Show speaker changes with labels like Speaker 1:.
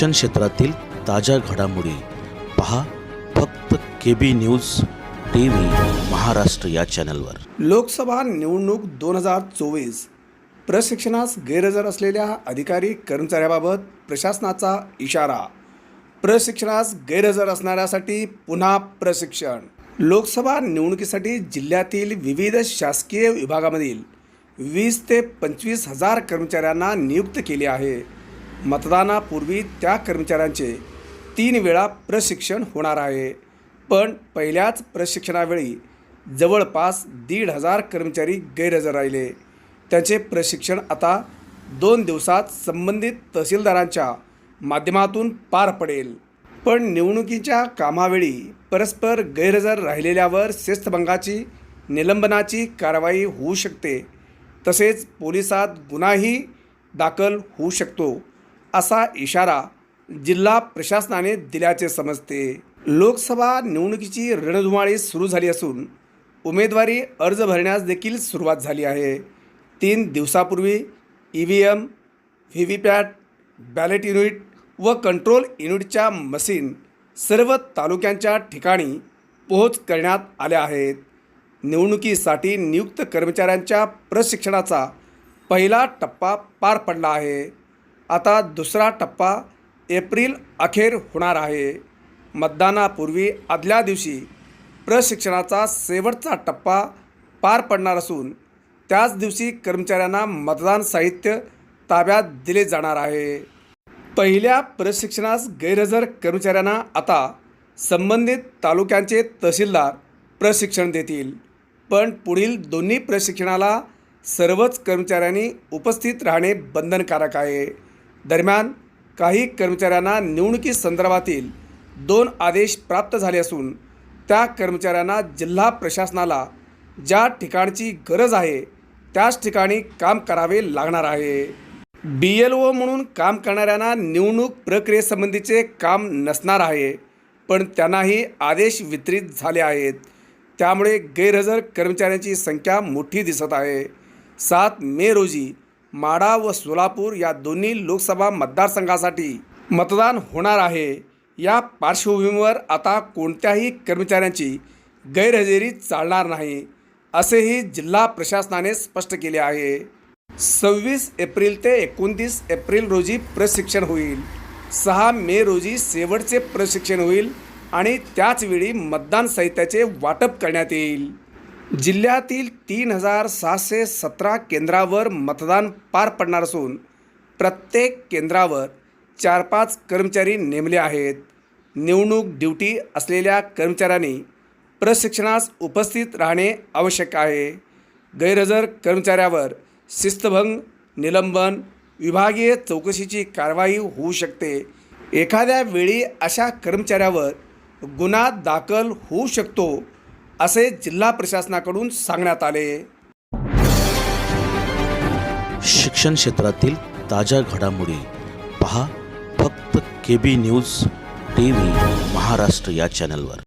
Speaker 1: शिक्षण क्षेत्रातील ताज्या घडामोडी पहा फक्त K B news T V Maharashtra या चॅनलवर.
Speaker 2: लोकसभा निवडणूक दोन हजार चोवीस. प्रशिक्षणास गैरहजर असलेल्या अधिकारी कर्मचाऱ्याबाबत प्रशासनाचा इशारा. प्रशिक्षणास गैरहजर असणाऱ्यासाठी पुन्हा प्रशिक्षण. लोकसभा निवडणुकीसाठी जिल्ह्यातील विविध शासकीय विभागामधील वीस ते पंचवीस हजार कर्मचाऱ्यांना नियुक्त केले आहे. मतदानापूर्वी त्या कर्मचाऱ्यांचे तीन वेळा प्रशिक्षण होणार आहे. पण पहिल्याच प्रशिक्षणावेळी जवळपास दीड हजार कर्मचारी गैरहजर राहिले. त्याचे प्रशिक्षण आता दोन दिवसात संबंधित तहसीलदारांच्या माध्यमातून पार पडेल. पण निवडणुकीच्या कामावेळी परस्पर गैरहजर राहिलेल्यावर शिस्तभंगाची निलंबनाची कारवाई होऊ शकते. तसेच पोलिसात गुन्हाही दाखल होऊ शकतो. असा इशारा जिल्हा प्रशासनाने दिल्याचे समजते. लोकसभा निवडणुकीची रणधुमाळी सुरू झाली असून उमेदवारी अर्ज भरण्यास देखील सुरुवात झाली आहे. तीन दिवसापूर्वी E V M V V PAT ballot unit व कंट्रोल युनिटच्या मशीन सर्व तालुक्यांच्या ठिकाणी पोहोच करण्यात आल्या आहेत. निवडणुकीसाठी नियुक्त कर्मचाऱ्यांच्या प्रशिक्षणाचा पहिला टप्पा पार पडला आहे. आता दुसरा टप्पा एप्रिल अखेर होणार आहे. मतदानापूर्वी आदल्या दिवशी प्रशिक्षणाचा शेवटचा टप्पा पार पडणार असून त्याच दिवशी कर्मचाऱ्यांना मतदान साहित्य ताब्यात दिले जाणार आहे. पहिल्या प्रशिक्षणास गैरहजर कर्मचाऱ्यांना आता संबंधित तालुक्यांचे तहसीलदार प्रशिक्षण देतील. पण पुढील दोन्ही प्रशिक्षणाला सर्वच कर्मचाऱ्यांनी उपस्थित राहणे बंधनकारक आहे. दरम्यान काही कर्मचाऱ्यांना निवडणुकी संदर्भातील दोन आदेश प्राप्त झाले असून त्या कर्मचाऱ्यांना जिल्हा प्रशासनाला ज्या ठिकाणची गरज आहे त्याच ठिकाणी काम करावे लागणार आहे. बी एल ओ म्हणून काम करणाऱ्यांना निवडणूक प्रक्रियेसंबंधीचे काम नसणार आहे पण त्यांनाही आदेश वितरित झाले आहेत. त्यामुळे गैरहजर कर्मचाऱ्यांची संख्या मोठी दिसत आहे. सात मे रोजी माढा व सोलापूर या दोन्ही लोकसभा मतदारसंघासाठी मतदान होणार आहे. या पार्श्वभूमीवर आता कोणत्याही कर्मचाऱ्यांची गैरहजेरी चालणार नाही असेही जिल्हा प्रशासनाने स्पष्ट केले आहे. सव्वीस एप्रिल ते एकोणतीस एप्रिल रोजी प्रशिक्षण होईल. सहा मे रोजी शेवटचे प्रशिक्षण होईल आणि त्याचवेळी मतदान साहित्याचे वाटप करण्यात येईल. जिल्ह्यातील तीन हजार सहाशे सतरा केंद्रावर मतदान पार पडणार असून प्रत्येक केंद्रावर चार पाच कर्मचारी नेमले आहेत. निवडणूक ड्युटी असलेल्या कर्मचाऱ्यांनी प्रशिक्षणास उपस्थित राहणे आवश्यक आहे. गैरहजर कर्मचाऱ्यावर शिस्तभंग निलंबन विभागीय चौकशीची कारवाई होऊ शकते. एखाद्या वेळी अशा कर्मचाऱ्यावर गुन्हा दाखल होऊ शकतो असे जिल्हा प्रशासनाकडून सांगण्यात आले.
Speaker 1: शिक्षण क्षेत्रातील ताज्या घडामोडी पहा फक्त K B news T V Maharashtra या चॅनलवर